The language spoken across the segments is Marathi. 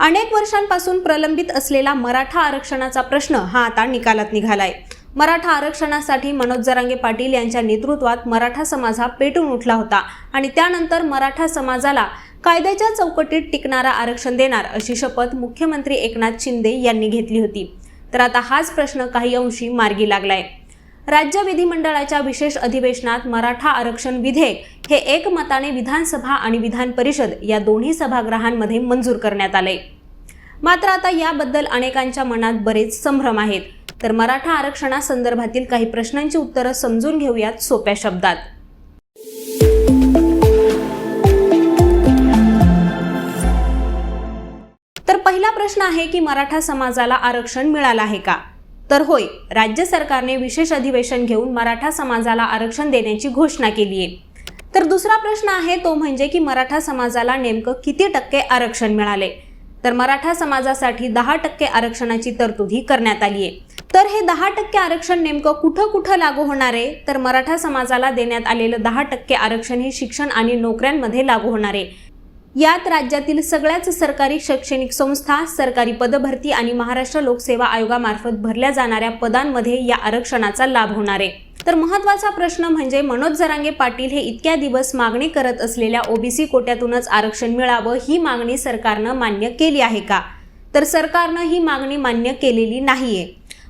अनेक वर्षांपासून प्रलंबित असलेला मराठा आरक्षणाचा प्रश्न हा आता निकालात निघालाय. मराठा आरक्षणासाठी मनोज जरांगे पाटील यांच्या नेतृत्वात मराठा समाज हा पेटून उठला होता आणि त्यानंतर मराठा समाजाला कायद्याच्या चौकटीत टिकणारा आरक्षण देणार अशी शपथ मुख्यमंत्री एकनाथ शिंदे यांनी घेतली होती. तर आता हाच प्रश्न काही अंशी मार्गी लागलाय. राज्य विधिमंडळाच्या विशेष अधिवेशनात मराठा आरक्षण विधेयक हे एकमताने विधानसभा आणि विधान परिषद या दोन्ही सभागृहांमध्ये मंजूर करण्यात आले. मात्र आता याबद्दल अनेकांच्या मनात बरेच संभ्रम आहेत. तर मराठा आरक्षणासंदर्भातील काही प्रश्नांची उत्तरं समजून घेऊयात सोप्या शब्दात. तर पहिला प्रश्न आहे की मराठा समाजाला आरक्षण मिळालं आहे का? तर होय राज्य सरकारने विशेष अधिवेशन घेऊन मराठा समाजाला आरक्षण देण्याची घोषणा केली आहे. तर दुसरा प्रश्न आहे तो म्हणजे की मराठा समाजाला नेमकं किती टक्के आरक्षण मिळाले? तर मराठा समाजासाठी दहा टक्के आरक्षणाची तरतुदी करण्यात आली आहे. तर हे दहा टक्के आरक्षण नेमकं कुठं कुठं लागू होणार आहे? तर मराठा समाजाला देण्यात आलेलं दहा टक्के आरक्षण हे शिक्षण आणि नोकऱ्यांमध्ये लागू होणार आहे. यात राज्यातील सगळ्याच सरकारी शैक्षणिक संस्था सरकारी पदभरती आणि महाराष्ट्र लोकसेवा आयोगामार्फत भरल्या जाणाऱ्या पदांमध्ये या आरक्षणाचा लाभ होणार आहे. तर महत्त्वाचा प्रश्न म्हणजे मनोज जरांगे पाटील हे इतक्या दिवस मागणी करत असलेल्या ओबीसी कोट्यातूनच आरक्षण मिळावं ही मागणी सरकारनं मान्य केली आहे का? तर सरकारनं ही मागणी मान्य केलेली नाहीये.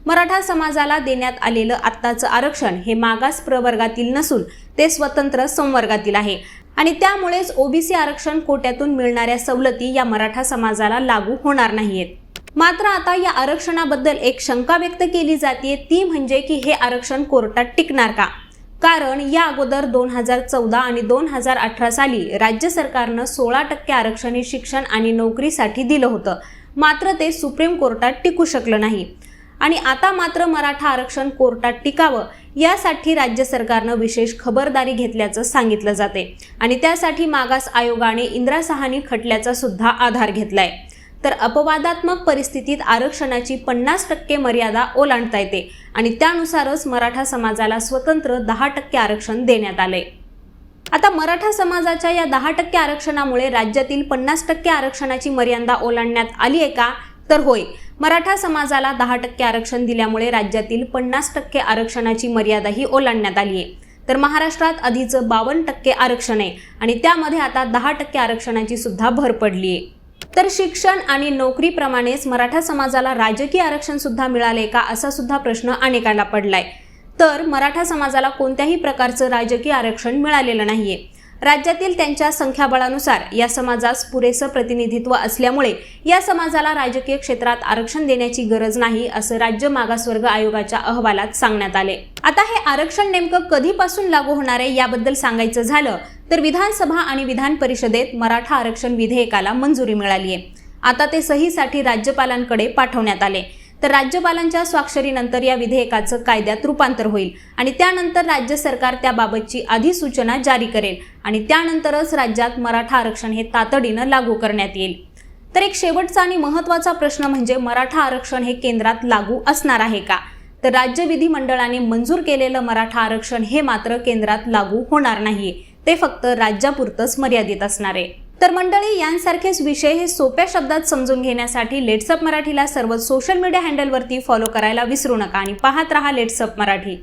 मराठा समाजाला देण्यात आलेलं आत्ताचं आरक्षण हे मागास प्रवर्गातील नसून ते स्वतंत्र संवर्गातील आहे. आणि त्यामुळेच ओबीसी आरक्षण कोट्यातून मिळणाऱ्या सवलती या मराठा समाजाला लागू होणार नाहीयेत. मात्र आता या आरक्षणाबद्दल एक शंका व्यक्त केली जाते ती म्हणजे की हे आरक्षण कोर्टात टिकणार का? कारण या अगोदर दोन हजार चौदा आणि दोन हजार अठरा साली राज्य सरकारनं सोळा टक्के आरक्षण हे शिक्षण आणि नोकरीसाठी दिलं होतं. मात्र ते सुप्रीम कोर्टात टिकू शकलं नाही. आणि आता मात्र मराठा आरक्षण कोर्टात टिकावं यासाठी राज्य सरकारनं विशेष खबरदारी घेतल्याचं सांगितलं जाते. आणि त्यासाठी मागास आयोगाने इंदिरा सहानी खटल्याचा सुद्धा आधार घेतलाय. तर अपवादात्मक परिस्थितीत आरक्षणाची पन्नास टक्के मर्यादा ओलांडता येते आणि त्यानुसारच मराठा समाजाला स्वतंत्र दहा टक्के आरक्षण देण्यात आले आता मराठा समाजाच्या या दहा टक्के आरक्षणामुळे राज्यातील पन्नास टक्के आरक्षणाची मर्यादा ओलांडण्यात आली आहे का? तर होय. मराठा समाजाला दहा टक्के आरक्षण दिल्यामुळे राज्यातील पन्नास टक्के आरक्षणाची मर्यादाही ओलांडण्यात आली आहे तर महाराष्ट्रात आधीचं बावन्न टक्के आरक्षण आहे आणि त्यामध्ये आता दहा टक्के आरक्षणाची सुद्धा भर पडली आहे तर शिक्षण आणि नोकरीप्रमाणेच मराठा समाजाला राजकीय आरक्षण सुद्धा मिळाले का असा सुद्धा प्रश्न अनेकांना पडलाय. तर मराठा समाजाला कोणत्याही प्रकारचं राजकीय आरक्षण मिळालेलं नाहीये. राज्यातील त्यांच्या संख्याबळानुसार या समाजास पुरेसं प्रतिनिधित्व असल्यामुळे या समाजाला राजकीय क्षेत्रात आरक्षण देण्याची गरज नाही असं राज्य मागासवर्ग आयोगाच्या अहवालात सांगण्यात आले. आता हे आरक्षण नेमकं कधीपासून लागू होणार आहे याबद्दल सांगायचं झालं तर विधानसभा आणि विधान परिषदेत मराठा आरक्षण विधेयकाला मंजुरी मिळाली आहे आता ते सहीसाठी राज्यपालांकडे पाठवण्यात आले. तर राज्यपालांच्या स्वाक्षरीनंतर या विधेयकाचं कायद्यात रूपांतर होईल आणि त्यानंतर राज्य सरकार त्याबाबतची अधिसूचना जारी करेल आणि त्यानंतरच राज्यात मराठा आरक्षण हे तातडीनं लागू करण्यात येईल. तर एक शेवटचा आणि महत्त्वाचा प्रश्न म्हणजे मराठा आरक्षण हे केंद्रात लागू असणार आहे का? तर राज्य विधिमंडळाने मंजूर केलेलं मराठा आरक्षण हे मात्र केंद्रात लागू होणार नाही ते फक्त राज्यापुरतंच मर्यादित असणार आहे. तर मंडळी यांसारखेच विषय हे सोप्या शब्दात समजून घेण्यासाठी लेट्सअप मराठीला सर्व सोशल मीडिया हँडलवरती फॉलो करायला विसरू नका आणि पाहत रहा लेट्सअप मराठी.